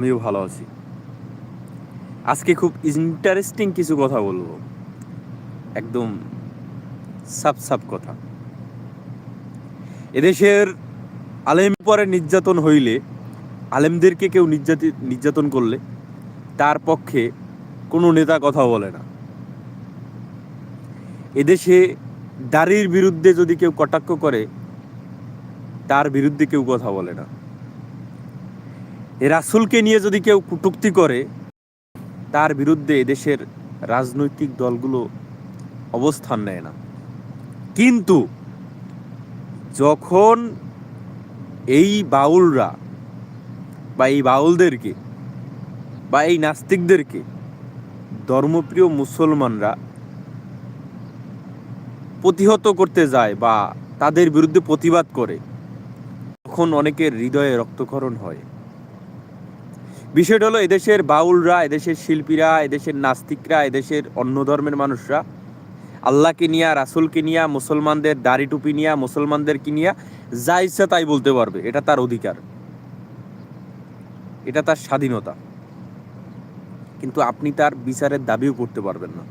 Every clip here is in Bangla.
আমিও ভালো আছি। আজকে খুব ইন্টারেস্টিং কিছু কথা বলব। একদম সাপ সাপ কথা। এদেশের আলেম পরে নির্যাতন হইলে, আলেমদেরকে কেউ নির্যাতি, নির্যাতন করলে, তার পক্ষে কোনো নেতা কথা বলে না। এদেশে দাড়ির বিরুদ্ধে যদি কেউ কটাক্ষ করে, তার বিরুদ্ধে কেউ কথা বলে না। রাসুলকে নিয়ে যদি কেউ কটূক্তি করে, তার বিরুদ্ধে দেশের রাজনৈতিক দলগুলো অবস্থান নেয় না। কিন্তু যখন এই বাউলরা বা এই বাউলদেরকে বা এই নাস্তিকদেরকে ধর্মপ্রিয় মুসলমানরা প্রতিহত করতে যায় বা তাদের বিরুদ্ধে প্রতিবাদ করে, তখন অনেকের হৃদয়ে রক্তক্ষরণ হয়। বিষয়টা হলো এদেশের বাউলরা, এদেশের শিল্পীরা, এদেশের নাস্তিকরা, এদেশের অন্য ধর্মের মানুষরা, আল্লাহকে নিয়া, রাসুলকে নিয়া, মুসলমানদের দাড়ি টুপি নিয়া, মুসলমানদেরকে নিয়া, যা ইচ্ছা তাই বলতে পারবে। এটা তার অধিকার। এটা তার স্বাধীনতা। কিন্তু আপনি তার বিচারের দাবিও করতে পারবেন না।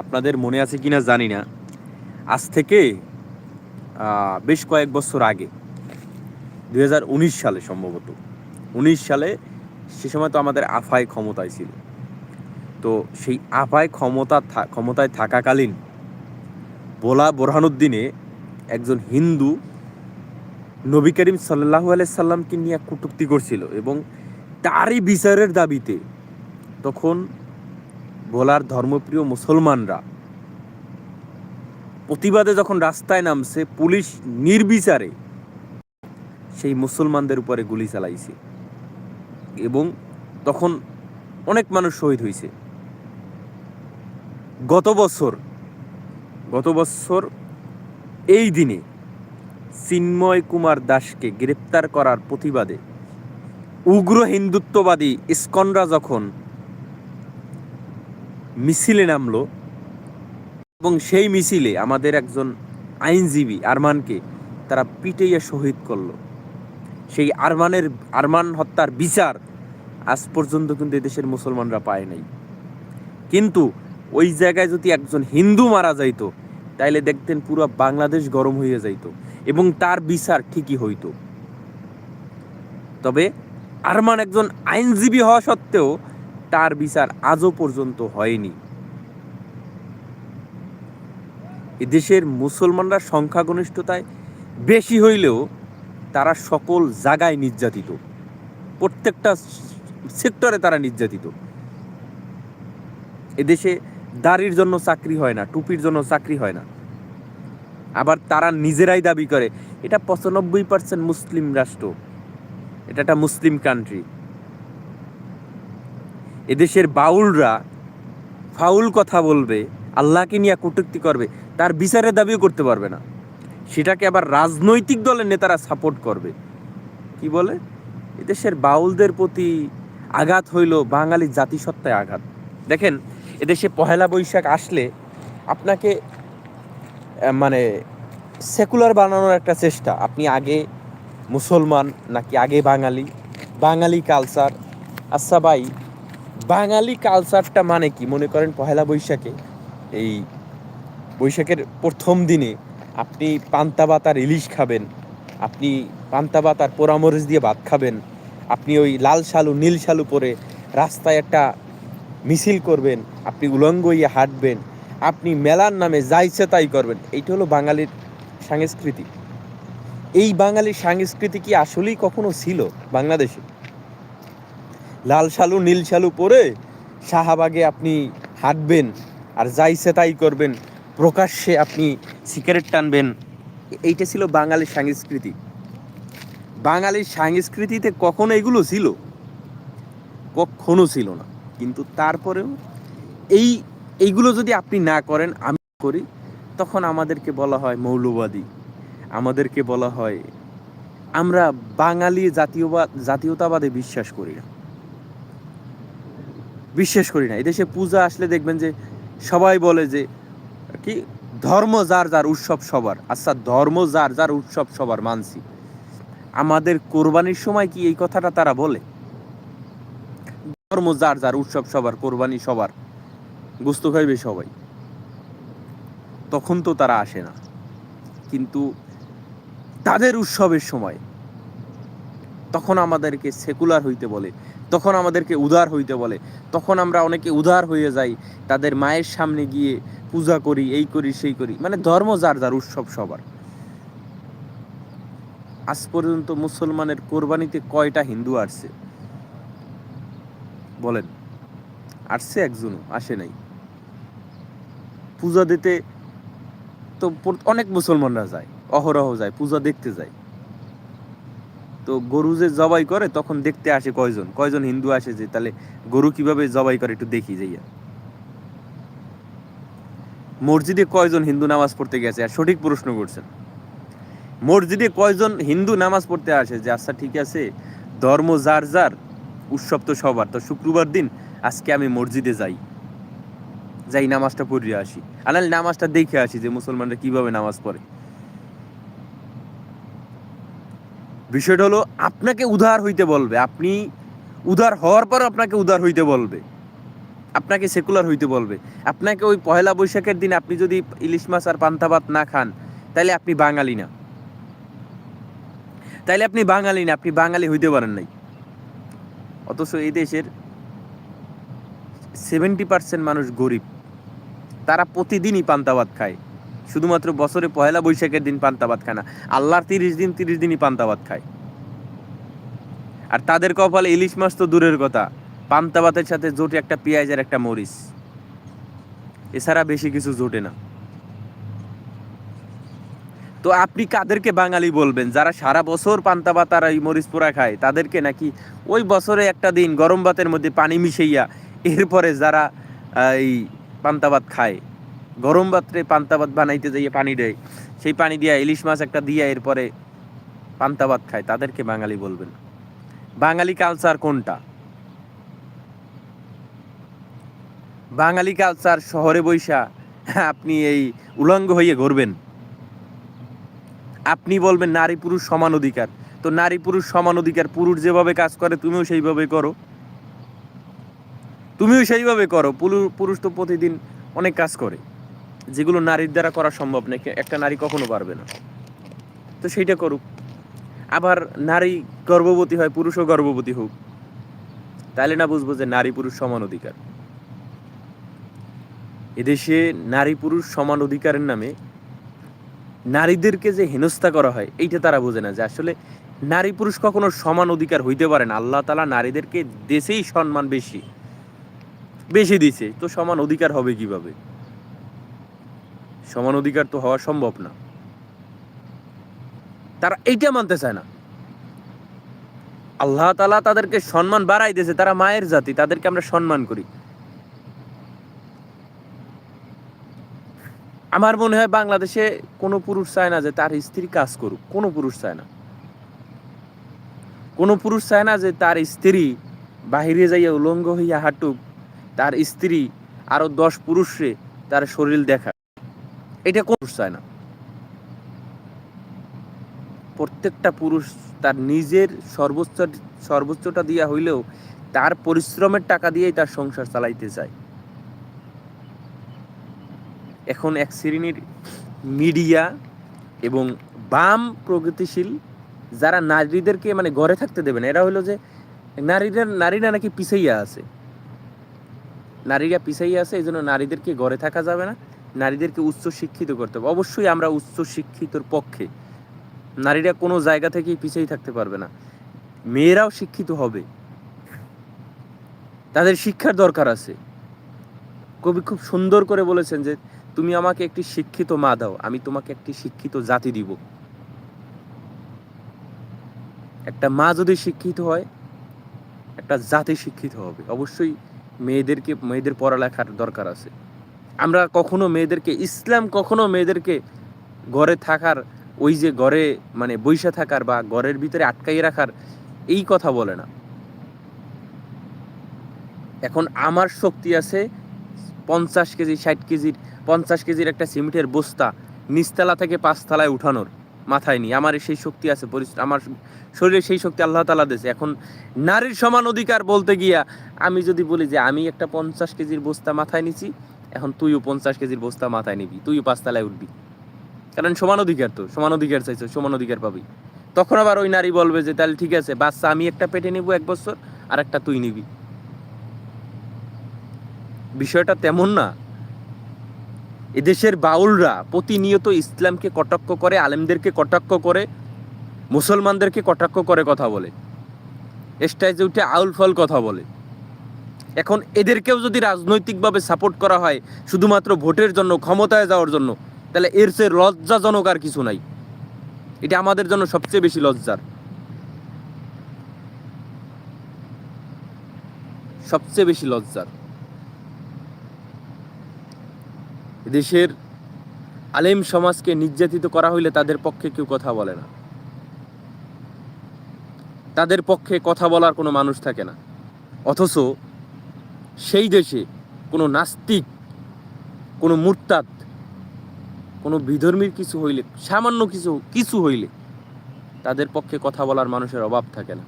আপনাদের মনে আছে কিনা জানি না। আজ থেকে বেশ কয়েক বছর আগে, দুই হাজার উনিশ সালে সম্ভবত, উনিশ সালে সে সময় তো আমাদের আফায় ক্ষমতায় ছিল। তো সেই আফায় ক্ষমতা ক্ষমতায় থাকাকালীন বোলা বোরহানুদ্দিনে একজন হিন্দু নবী করিম সাল্লাহু সাল্লামকে নিয়ে কটূক্তি করছিল এবং তারই বিচারের দাবিতে তখন ভোলার ধর্মপ্রিয় মুসলমানরা প্রতিবাদে যখন রাস্তায় নামছে, পুলিশ নির্বিচারে সেই মুসলমানদের উপরে গুলি চালাইছে। এবং তখন অনেক মানুষ শহীদ হয়েছে গত বছর গত বছর এই দিনে চিন্ময় কুমার দাসকে গ্রেপ্তার করার প্রতিবাদে উগ্র হিন্দুত্ববাদী ইস্কনরা যখন মিছিলে নামলো এবং সেই মিছিলে আমাদের একজন আইনজীবী আরমানকে তারা পিটাইয়া শহীদ করল। সেই আরমানের, আরমান হত্যার বিচার আজ পর্যন্ত কিন্তু এদেশের মুসলমানরা পায় নাই। কিন্তু ওই জায়গায় যদি একজন হিন্দু মারা যাইতো, তাইলে দেখতেন পুরো বাংলাদেশ গরম হয়ে যাইতো এবং তার বিচার ঠিকই হইতো। তবে আরমান একজন আইনজীবী হওয়া সত্ত্বেও তার বিচার আজও পর্যন্ত হয়নি। এদেশের মুসলমানরা সংখ্যাগরিষ্ঠতায় বেশি হইলেও তারা সকল জায়গায় নির্যাতিত। প্রত্যেকটা সেক্টরে তারা নির্যাতিত। এদেশে দাড়ির জন্য চাকরি হয় না, টুপির জন্য চাকরি হয় না। আবার তারা নিজেরাই দাবি করে, এটা পঁচানব্বই পার্সেন্ট মুসলিম রাষ্ট্র। এটা একটা মুসলিম কান্ট্রি এদেশের বাউলরা ফাউল কথা বলবে, আল্লাহকে নিয়ে কটূক্তি করবে, তার বিচারের দাবিও করতে পারবে না। সেটাকে আবার রাজনৈতিক দলের নেতারা সাপোর্ট করবে। কি বলে? এদেশের বাউলদের প্রতি আঘাত হইল বাঙালি জাতিসত্তায় আঘাত। দেখেন, এদেশে পহেলা বৈশাখ আসলে আপনাকে মানে সেকুলার বানানোর একটা চেষ্টা। আপনি আগে মুসলমান নাকি আগে বাঙালি? বাঙালি কালচার আচ্ছা ভাই, বাঙালি কালচারটা মানে কি? মনে করেন পহেলা বৈশাখে, এই বৈশাখের প্রথম দিনে আপনি পান্তা ভাত আর ইলিশ খাবেন, আপনি পান্তা ভাত আর পোড়ামরিচ দিয়ে ভাত খাবেন, আপনি ওই লাল শালু, নীল শালু পরে রাস্তায় একটা মিছিল করবেন, আপনি উলঙ্গ ইয়ে হাঁটবেন, আপনি মেলার নামে যা ইচ্ছে তাই করবেন, এইটা হলো বাঙালির সংস্কৃতি এই বাঙালির সংস্কৃতি কি আসলেই কখনো ছিল বাংলাদেশে? লাল শালু, নীল শালু পরে শাহবাগে আপনি হাঁটবেন আর যা ইচ্ছে তাই করবেন, প্রকাশ্যে আপনি সিগারেট টানবেন। এইটা ছিল বাঙালির সংস্কৃতি। বাঙালির সংস্কৃতিতে কখনো এগুলো ছিল, কখনো ছিল না। কিন্তু তারপরেও এই, এইগুলো যদি আপনি না করেন, আমি করি, তখন আমাদেরকে বলা হয় মৌলবাদী। আমাদেরকে বলা হয়, আমরা বাঙালি জাতীয়বাদ জাতীয়তাবাদে বিশ্বাস করি না। বিশ্বাস করি না। এদেশে পূজা আসলে দেখবেন যে সবাই বলে যে, কি? ধর্ম যার যার উৎসব সবার। আচ্ছা ধর্ম যার যার উৎসব সবার, মানছি। আমাদের কোরবানির সময় কি এই কথাটা তারা বলে? ধর্ম যার যার উৎসব সবার, কোরবানি সবার। গুস্ত খাইবে সবাই? তখন তো তারা আসে না। কিন্তু তাদের উৎসবের সময় তখন আমাদেরকে সেকুলার হইতে বলে, তখন আমাদেরকে উদার হইতে বলে, তখন আমরা অনেকে উদার হয়ে যাই, তাদের মায়ের সামনে গিয়ে পূজা করি, এই করি, সেই করি। মানে ধর্ম যার যার, উৎসব সবার। আজ পর্যন্ত মুসলমানের কোরবানিতে কয়টা হিন্দু আসছে? বলেন। আসছে একজনও, আসে নাই। পূজা দিতে তো অনেক মুসলমানরা যায়, অহরহ যায়, পূজা দেখতে যায়। তো গরু যে জবাই করে, তখন দেখতে আসে কয়জন? কয়জন হিন্দু আসে যে, তাহলে গরু কীভাবে জবাই করে, একটু দেখি যাইয়া। মসজিদে কয়জন হিন্দু নামাজ পড়তে গেছে? আর সঠিক প্রশ্ন করছেন। মসজিদে কয়জন হিন্দু নামাজ পড়তে আসে? যে আচ্ছা ঠিক আছে, ধর্ম যার যার, উৎসব তো সবার। তো শুক্রবার দিন আজকে আমি মসজিদে যাই। যাই নামাজটা পড়িয়ে আসি। আনাল নামাজটা দেখে আসি যে, মুসলমানরা কীভাবে নামাজ পড়ে। বিষয়টা হলো, আপনাকে উদার হইতে বলবে। আপনি উদার হওয়ার পর আপনাকে উদার হইতে বলবে। আপনাকে সেকুলার হইতে বলবে। আপনাকে ওই পয়লা বৈশাখের দিন আপনি যদি ইলিশ মাছ আর পান্তা ভাত না খান তাহলে আপনি বাঙালি না। তাইলে আপনি বাঙালি না, আপনি বাঙালি হইতে পারেন নাই। অথচ এই দেশের সেভেন্টি পার্সেন্ট মানুষ গরিব। তারা প্রতিদিনই পান্তা ভাত খায়। শুধুমাত্র বছরে পয়লা বৈশাখের দিন পান্তা ভাত খায় না, আল্লাহর তিরিশ দিন তিরিশ দিনই পান্তা ভাত খায়। আর তাদের কপালে ইলিশ মাছ তো দূরের কথা। পান্তা ভাতের সাথে জোটে একটা পেঁয়াজ আর একটা মরিচ। এছাড়া বেশি কিছু জোটে না। তো আপনি কাদেরকে বাঙালি বলবেন? যারা সারা বছর পান্তা ভাত আর এই মরিচ পোড়া খায়, তাদেরকে নাকি ওই বছরে একটা দিন গরম ভাতের মধ্যে পানি মিশাইয়া এরপরে যারা এই পান্তা ভাত খায়, গরম ভাতরে পান্তা ভাত বানাইতে যাইয়ে পানি দেয়, সেই পানি দিয়া ইলিশ মাছ একটা দিয়া এরপরে পান্তা ভাত খায়, তাদেরকে বাঙালি বলবেন। বাঙালি কালচার কোনটা? বাঙালি কালচার শহরে বৈশা আপনি এই উলঙ্গ হয়ে ঘুরবেন। আপনি বলবেন নারী পুরুষ সমান অধিকার। তো নারী পুরুষ সমান অধিকার, পুরুষ যেভাবে কাজ করে তুমিও সেইভাবে করো। তুমিও সেইভাবে করো, পুরু- পুরুষ তো প্রতিদিন অনেক কাজ করে। যেগুলো নারীর দ্বারা করা সম্ভব নাকি একটা নারী কখনো পারবে না। তো সেইটা করুক। আবার নারী গর্ভবতী হয়, পুরুষও গর্ভবতী হোক তাহলে না বুঝব যে নারী পুরুষ সমান অধিকার। এদেশে নারী পুরুষ সমান অধিকারের নামে নারীদেরকে যে হেনস্থা করা হয়, এইটা তারা বোঝে না যে আসলে নারী পুরুষ কখনো সমান অধিকার হইতে পারে না। আল্লাহ তালা নারীদেরকে দেশেই সম্মান বেশি বেশি দিছে। তো সমান অধিকার হবে কীভাবে? সমান অধিকার তো হওয়া সম্ভব না। তারা এইটা মানতে চায় না। আল্লাহ তালা তাদেরকে সম্মান বাড়াই দিয়েছে, তারা মায়ের জাতি, তাদেরকে আমরা সম্মান করি। আমার মনে হয় বাংলাদেশে কোনো পুরুষ চায় না যে তার স্ত্রী কাজ করুক। কোনো পুরুষ চায় না। কোনো পুরুষ চায় না যে তার স্ত্রী বাহিরে যাইয়া উলঙ্গ হইয়া হাঁটুক, তার স্ত্রী আরও দশ পুরুষে তার শরীর দেখা এটা কোন পুরুষ চায় না। প্রত্যেকটা পুরুষ তার নিজের সর্বোচ্চ, সর্বোচ্চটা দিয়া হইলেও তার পরিশ্রমের টাকা দিয়েই তার সংসার চালাইতে চায়। এখন এক শ্রেণির মিডিয়া এবং বাম প্রগতিশীল যারা নারীদেরকে মানে ঘরে থাকতে দেবে না, এরা হলো যে নারীদের নারীরা নাকি পিছাইয়া আছে। নারীরা পিছাইয়া আছে, এই জন্য নারীদেরকে ঘরে থাকা যাবে না, নারীদেরকে উচ্চ শিক্ষিত করতে হবে। অবশ্যই আমরা উচ্চ শিক্ষিতর পক্ষে, নারীরা কোনো জায়গা থেকেই পিছিয়ে থাকতে পারবে না। মেয়েরাও শিক্ষিত হবে। তাদের শিক্ষার দরকার আছে। কবি খুব সুন্দর করে বলেছেন যে তুমি আমাকে একটি শিক্ষিত মা দাও, আমি তোমাকে একটি শিক্ষিত জাতি দিব। একটা মা যদি শিক্ষিত হয়, একটা জাতি শিক্ষিত হবে। অবশ্যই মেয়েদেরকে, মেয়েদের পড়ালেখার দরকার আছে। আমরা কখনো মেয়েদেরকে, ইসলাম কখনো মেয়েদেরকে ঘরে থাকার, ওই যে ঘরে মানে বৈশা থাকার বা ঘরের ভিতরে আটকাই রাখার এই কথা বলে না। এখন আমার শক্তি আছে পঞ্চাশ কেজি, ষাট কেজির পঞ্চাশ কেজির একটা সিমেন্টের বস্তা নিচতলা থেকে পাঁচতলায় উঠানোর মাথায় নি আমার সেই শক্তি আছে আমার শরীরে সেই শক্তি আল্লাহ তালা দিয়েছে। এখন নারীর সমান অধিকার বলতে গিয়া আমি যদি বলি যে আমি একটা পঞ্চাশ কেজির বস্তা মাথায় নিছি, এখন তুইও পঞ্চাশ কেজির বস্তা মাথায় নিবি, তুইও পাঁচতলায় উঠবি। কারণ সমান অধিকার তো, সমান অধিকার চাইছো, সমান অধিকার পাবি। তখন আবার ওই নারী বলবে যে, তাহলে ঠিক আছে, বাচ্চা আমি একটা পেটে নিব এক বছর আর একটা তুই নিবি। বিষয়টা তেমন না। এদেশের বাউলরা প্রতিনিয়ত ইসলামকে কটাক্ষ করে, আলেমদেরকে কটাক্ষ করে, মুসলমানদেরকে কটাক্ষ করে কথা বলে। স্টাইজে উঠে আউল ফল কথা বলে। এখন এদেরকেও যদি রাজনৈতিকভাবে সাপোর্ট করা হয়, শুধুমাত্র ভোটের জন্য, ক্ষমতায় যাওয়ার জন্য, তাহলে এর চেয়ে লজ্জাজনক আর কিছু নাই। এটা আমাদের জন্য সবচেয়ে বেশি লজ্জার। সবচেয়ে বেশি লজ্জার। দেশের আলেম সমাজকে নির্যাতিত করা হইলে তাদের পক্ষে কেউ কথা বলে না। তাদের পক্ষে কথা বলার কোনো মানুষ থাকে না। অথচ সেই দেশে কোনো নাস্তিক, কোনো মুরতাদ, কোনো বিধর্মীর কিছু হইলে, সামান্য কিছু কিছু হইলে তাদের পক্ষে কথা বলার মানুষের অভাব থাকে না।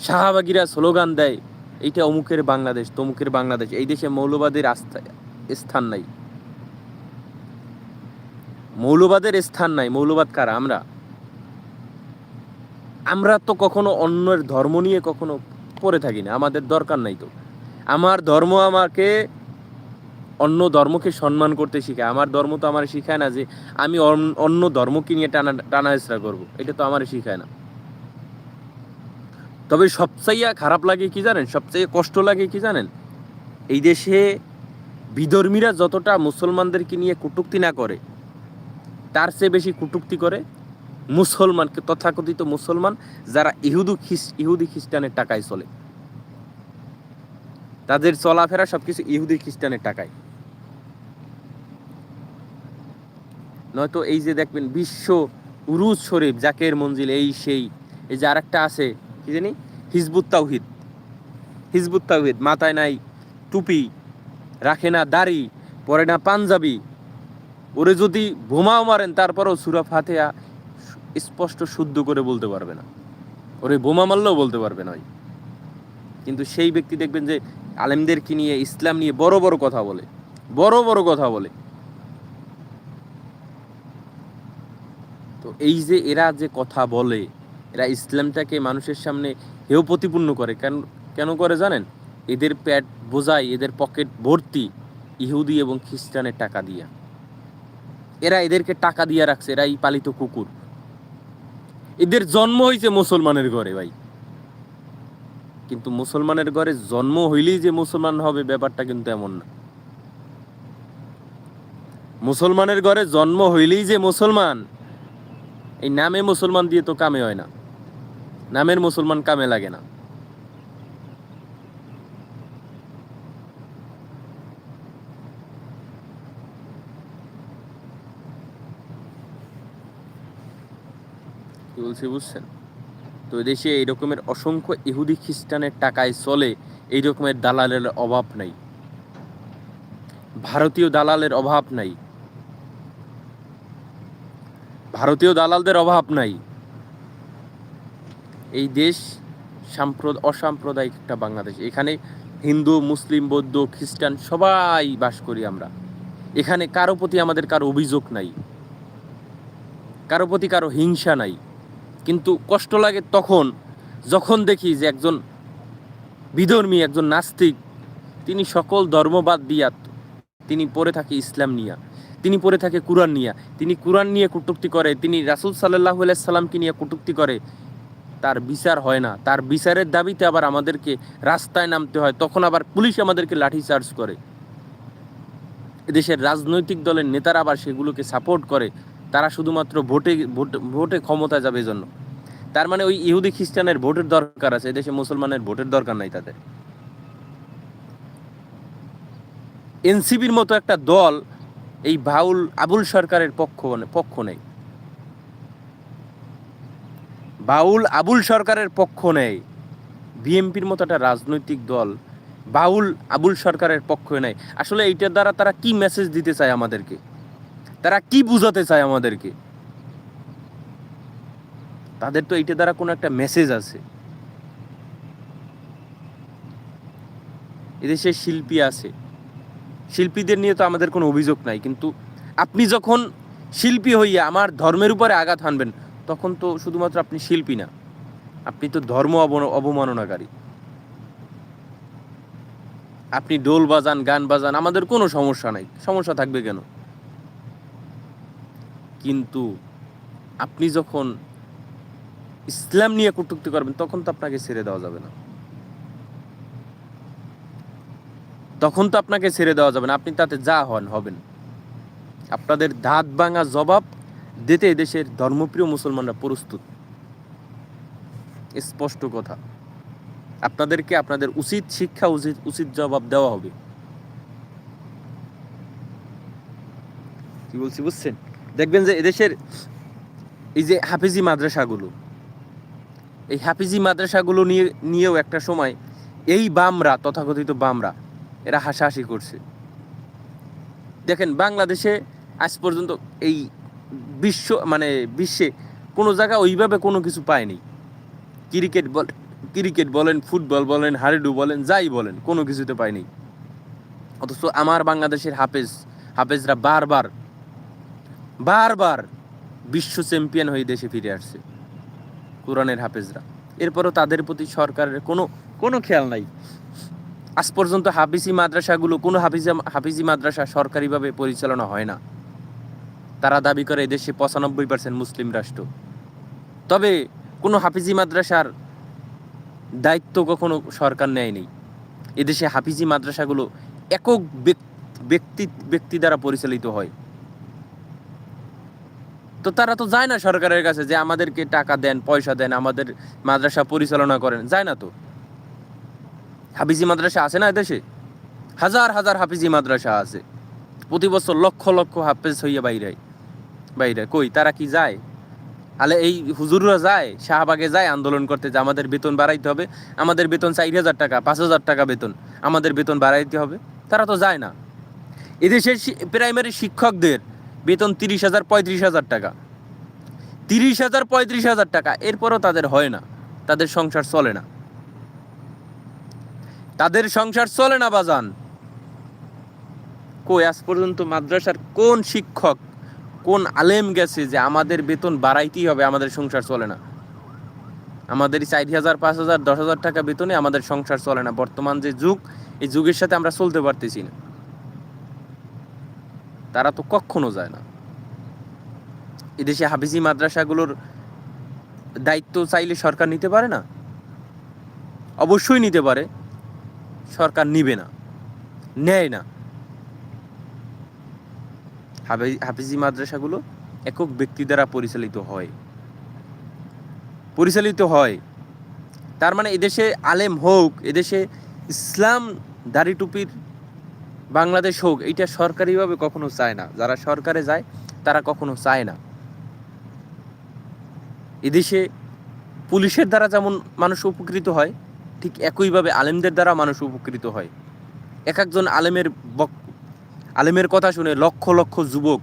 শাহবাগীরা স্লোগান দেয়, এইটা অমুকের বাংলাদেশ, তমুকের বাংলাদেশ। এই দেশে মৌলবাদের আস্থা স্থান নাই। মৌলবাদের স্থান নাই। মৌলবাদ কারা? আমরা। আমরা তো কখনো অন্যের ধর্ম নিয়ে কখনো পড়ে থাকি না। আমাদের দরকার নাই তো। আমার ধর্ম আমাকে অন্য ধর্মকে সম্মান করতে শিখায়। আমার ধর্ম তো আমার শিখায় না যে আমি অন্য ধর্মকে নিয়ে টানা টানা হেঁচড়া করব। এটা তো আমার শিখায় না। তবে সবচাইয়া খারাপ লাগে কি জানেন? সবচেয়ে কষ্ট লাগে কি জানেন? এই দেশে বিধর্মীরা যতটা মুসলমানদেরকে নিয়ে কটূক্তি না করে, তার চেয়ে বেশি কটূক্তি করে মুসলমানকে তথাকথিত মুসলমান যারা ইহুদু ইহুদি খ্রিস্টানের টাকায় চলে। তাদের চলাফেরা সবকিছু ইহুদি খ্রিস্টানের টাকায়। নয়তো এই যে দেখবেন বিশ্ব উরুজ শরীফ, জাকের মঞ্জিল, এই সেই, এই যে আরেকটা আছে, কি জানি? হিজবুত তাওহিদ। হিজবুত তাওহিদ, মাথায় নাই টুপি রাখে না দাড়ি, পরে না পাঞ্জাবি। ওরে যদি বোমাও মারেন, তারপরও সুরা ফাতেহা স্পষ্ট শুদ্ধ করে বলতে পারবে না। ওরে বোমা মারলেও বলতে পারবে না। কিন্তু সেই ব্যক্তি দেখবেন যে আলেমদেরকে নিয়ে, ইসলাম নিয়ে বড় বড় কথা বলে, বড় বড় কথা বলে। তো এই যে এরা যে কথা বলে, এরা ইসলামটাকে মানুষের সামনে হেও প্রতিপূর্ণ করে, কেন কেন করে জানেন? এদের প্যাট বোঝায়, এদের পকেট ভর্তি ইহুদি এবং খ্রিস্টানের টাকা দিয়া। এরা এদেরকে টাকা দিয়ে রাখছে এরা এই পালিত কুকুর। এদের জন্ম হয়েছে মুসলমানের ঘরে ভাই। কিন্তু মুসলমানের ঘরে জন্ম হইলেই যে মুসলমান হবে, ব্যাপারটা কিন্তু এমন না। মুসলমানের ঘরে জন্ম হইলেই যে মুসলমান, এই নামে মুসলমান দিয়ে তো কামে হয় না। নামের মুসলমান কামে লাগে না। কি বলছি বুঝছেন? তো দেশে এই রকমের অসংখ্য ইহুদি খ্রিস্টানের টাকায় চলে, এই রকমের দালালের অভাব নাই। ভারতীয় দালালের অভাব নাই। ভারতীয় দালালদের অভাব নাই। এই দেশ সাম্প্রদ, অসাম্প্রদায়িক একটা বাংলাদেশ। এখানে হিন্দু, মুসলিম, বৌদ্ধ, খ্রিস্টান সবাই বাস করি আমরা। এখানে কারও প্রতি আমাদের কারও অভিযোগ নাই। কারও প্রতি কারও হিংসা নাই। কিন্তু কষ্ট লাগে তখন, যখন দেখি যে একজন বিধর্মী, একজন নাস্তিক, তিনি সকল ধর্মবাদ দিয়া তিনি পড়ে থাকে ইসলাম নিয়া, তিনি পড়ে থাকে কুরআন নিয়া, তিনি কুরআন নিয়ে কটূক্তি করে, তিনি রাসুল সাল্লাহ সাল্লামকে নিয়ে কটূক্তি করে, তার বিচার হয় না। তার বিচারের দাবিতে আবার আমাদেরকে রাস্তায় নামতে হয়, তখন আবার পুলিশ আমাদেরকে লাঠি চার্জ করে। এদেশের রাজনৈতিক দলের নেতারা আবার সেগুলোকে সাপোর্ট করে। তারা শুধুমাত্র ভোটে ভোটে ক্ষমতা যাবে জন্য তার মানে ওই ইহুদি খ্রিস্টানের ভোটের দরকার আছে, এদেশে মুসলমানের ভোটের দরকার নাই তাদের। এনসিবির মতো একটা দল এই বাউল, আবুল সরকারের পক্ষ পক্ষ নেই। বাউল, আবুল সরকারের পক্ষ নেই। বিএনপির মতো একটা রাজনৈতিক দল বাউল, আবুল সরকারের পক্ষ নেই। আসলে এইটার দ্বারা তারা কি মেসেজ দিতে চায় আমাদেরকে? তারা কি বুঝাতে চায় আমাদেরকে? তাদের তো এইটা দ্বারা কোনো একটা মেসেজ আছে। এদেশে শিল্পী আছে। শিল্পীদের নিয়ে তো আমাদের কোনো অভিযোগ নাই, কিন্তু আপনি যখন শিল্পী হইয়া আমার ধর্মের উপরে আঘাত হানবেন, তখন তো শুধুমাত্র আপনি শিল্পী না, আপনি তো ধর্ম অবমাননাকারী। আপনি ডোল বাজান, গান বাজান, আমাদের কোনো সমস্যা নাই। সমস্যা থাকবে কেন? কিন্তু আপনি যখন ইসলাম নিয়ে কটূক্তি করবেন, তখন তো আপনাকে ছেড়ে দেওয়া যাবে না। তখন তো আপনাকে ছেড়ে দেওয়া যাবে না। আপনি তাতে যা হন, হবেন। আপনাদের দাঁত ভাঙা জবাব দিতে দেশের ধর্মপ্রিয় মুসলমানরা প্রস্তুত। স্পষ্ট কথা। আপনাদেরকে আপনাদের উচিত শিক্ষা, উচিত উচিত জবাব দেওয়া হবে। কি বলছি, বুঝছেন? দেখবেন যে এদেশের এই যে হাফিজি মাদ্রাসাগুলো, এই হাফিজি মাদ্রাসাগুলো নিয়ে, নিয়েও একটা সময় এই বামরা, তথাকথিত বামরা, এরা হাসাহাসি করছে। দেখেন বাংলাদেশে আজ পর্যন্ত এই বিশ্ব মানে বিশ্বে কোনো জায়গা ওইভাবে কোনো কিছু পায়নি। ক্রিকেট বল, ক্রিকেট বলেন, ফুটবল বলেন হারিডু বলেন, যাই বলেন, কোনো কিছুতে পায়নি। অথচ আমার বাংলাদেশের হাফেজ, হাফেজরা বারবার বারবার বিশ্ব চ্যাম্পিয়ন হয়ে দেশে ফিরে আসছে কোরআনের হাফেজরা। এরপরও তাদের প্রতি সরকারের কোনো কোনো খেয়াল নাই। আজ পর্যন্ত হাফিজি মাদ্রাসাগুলো কোনো হাফিজি হাফিজি মাদ্রাসা সরকারিভাবে পরিচালনা হয় না। তারা দাবি করে এদেশে পঁচানব্বই পার্সেন্ট মুসলিম রাষ্ট্র। তবে কোনো হাফিজি মাদ্রাসার দায়িত্ব কখনো সরকার নেয়নি। এদেশে হাফিজি মাদ্রাসাগুলো একক ব্যক- ব্যক্তি ব্যক্তি দ্বারা পরিচালিত হয়। তো তারা তো যায় না সরকারের কাছে যে আমাদেরকে টাকা দেন, পয়সা দেন, আমাদের মাদ্রাসা পরিচালনা করেন। যায় না তো। হাফিজি মাদ্রাসা আছে না এদেশে হাজার হাজার হাফিজি মাদ্রাসা আছে। প্রতি বছর লক্ষ লক্ষ হাফেজ হইয়া বাইরে বাইরে। কই, তারা কি যায়? আলে এই হুজুররা যায়, শাহবাগে যায় আন্দোলন করতে, যে আমাদের বেতন বাড়াইতে হবে। আমাদের বেতন চার হাজার টাকা, পাঁচ হাজার টাকা বেতন। আমাদের বেতন বাড়াইতে হবে। তারা তো যায় না। এদেশের প্রাইমারি শিক্ষকদের বেতন তিরিশ হাজার, পঁয়ত্রিশ হাজার টাকা। তিরিশ হাজার, পঁয়ত্রিশ হাজার টাকা, এরপরও তাদের হয় না। তাদের সংসার চলে না। তাদের সংসার চলে না, বাজান। কই, আজ পর্যন্ত মাদ্রাসার কোন শিক্ষক, কোন আলেম গেছে যে আমাদের বেতন বাড়াইতেই হবে, আমাদের সংসার চলে না? আমাদের চার হাজার, পাঁচ হাজার, দশ হাজার টাকা বেতনে আমাদের সংসার চলে না। বর্তমান যে যুগ, এই যুগের সাথে আমরা চলতে পারতেছি না। তারা তো কখনো যায় না। এদেশে হাফিজি মাদ্রাসাগুলোর দায়িত্ব চাইলে সরকার নিতে পারে না? অবশ্যই নিতে পারে, সরকার নিবে না, নেয় না। হাফি- হাফিজি মাদ্রাসাগুলো একক ব্যক্তি দ্বারা পরিচালিত হয়। পরিচালিত হয়। তার মানে এদেশে আলেম হোক, এদেশে ইসলাম দাড়ি টুপির বাংলাদেশ হোক এইটা সরকারিভাবে কখনো চায় না। যারা সরকারে যায়, তারা কখনো চায় না। এদেশে পুলিশের দ্বারা যেমন মানুষ উপকৃত হয়, ঠিক একইভাবে আলেমদের দ্বারা মানুষ উপকৃত হয়। এক একজন আলেমের আলেমের কথা শুনে লক্ষ লক্ষ যুবক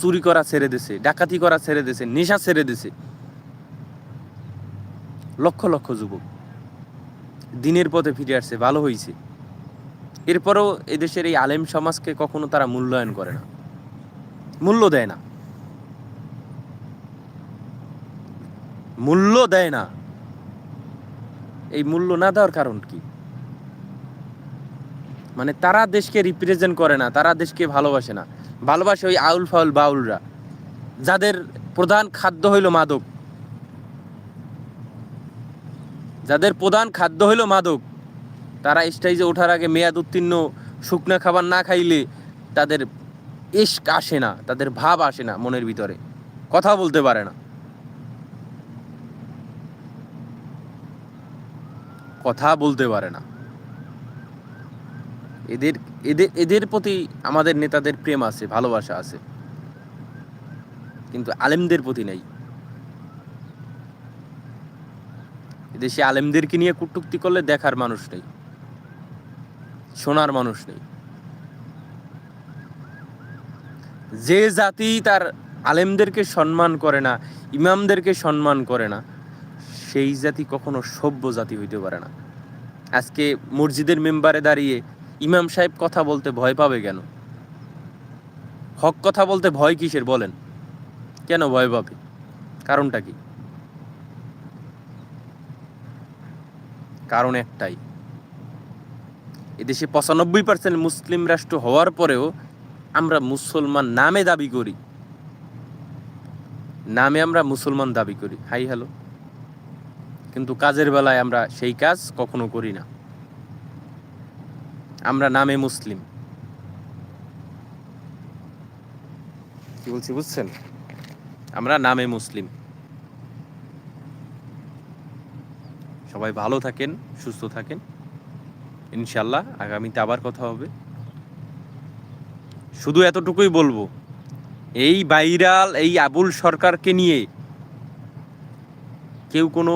চুরি করা ছেড়ে দিছে, ডাকাতি করা ছেড়ে দিছে, নেশা ছেড়ে দিছে। লক্ষ লক্ষ যুবক দিনের পথে ফিরে আসছে, ভালো হয়েছে এরপরেও এদেশের এই আলেম সমাজকে কখনো তারা মূল্যায়ন করে না। মূল্য দেয় না। মূল্য দেয় না। এই মূল্য না দেওয়ার কারণ কি? মানে তারা দেশকে রিপ্রেজেন্ট করে না, তারা দেশকে ভালোবাসে না। ভালোবাসে ওই আউল ফাউল বাউলরা, যাদের প্রধান খাদ্য হইল মাদক। যাদের প্রধান খাদ্য হইল মাদক। তারা স্টেজে ওঠার আগে মেয়াদ উত্তীর্ণ, শুকনো খাবার না খাইলে তাদের ইস্ক আসে না, তাদের ভাব আসে না মনের ভিতরে। কথা বলতে পারে না। কথা বলতে পারে না। এদের এদের এদের প্রতি আমাদের নেতাদের প্রেম আছে, ভালোবাসা আছে। কিন্তু আলেমদের প্রতি নেই। এদেশে আলেমদেরকে নিয়ে কটূক্তি করলে দেখার মানুষ নেই। শোনার মানুষ নেই। যে জাতি তার আলেমদেরকে সম্মান করে না, ইমামদেরকে সম্মান করে না, সেই জাতি কখনো সভ্য জাতি হইতে পারে না। আজকে মসজিদের মেম্বারে দাঁড়িয়ে ইমাম সাহেব কথা বলতে ভয় পাবে কেন? হক কথা বলতে ভয় কিসের বলেন? কেন ভয় পাবে? কারণটা কি? কারণ একটাই এদেশে পঁচানব্বই পার্সেন্ট মুসলিম রাষ্ট্র হওয়ার পরেও আমরা মুসলমান নামে দাবি করি। নামে আমরা মুসলমান দাবি করি। Hi, hello. কিন্তু কাজের বেলায় আমরা সেই কাজ কখনো করি না। আমরা নামে মুসলিম। কি বলছি, বুঝছেন? আমরা নামে মুসলিম। সবাই ভালো থাকেন, সুস্থ থাকেন। ইনশাল্লাহ আগামীতে আবার কথা হবে। শুধু এতটুকুই বলব, এই ভাইরাল, এই আবুল সরকারকে নিয়ে কেউ কোনো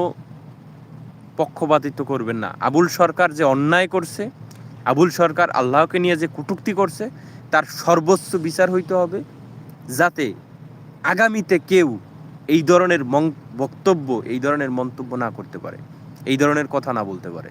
পক্ষপাতিত্ব করবেন না। আবুল সরকার যে অন্যায় করছে, আবুল সরকার আল্লাহকে নিয়ে যে কুটুক্তি করছে, তার সর্বোচ্চ বিচার হইতে হবে, যাতে আগামীতে কেউ এই ধরনের বক্তব্য, এই ধরনের মন্তব্য না করতে পারে, এই ধরনের কথা না বলতে পারে।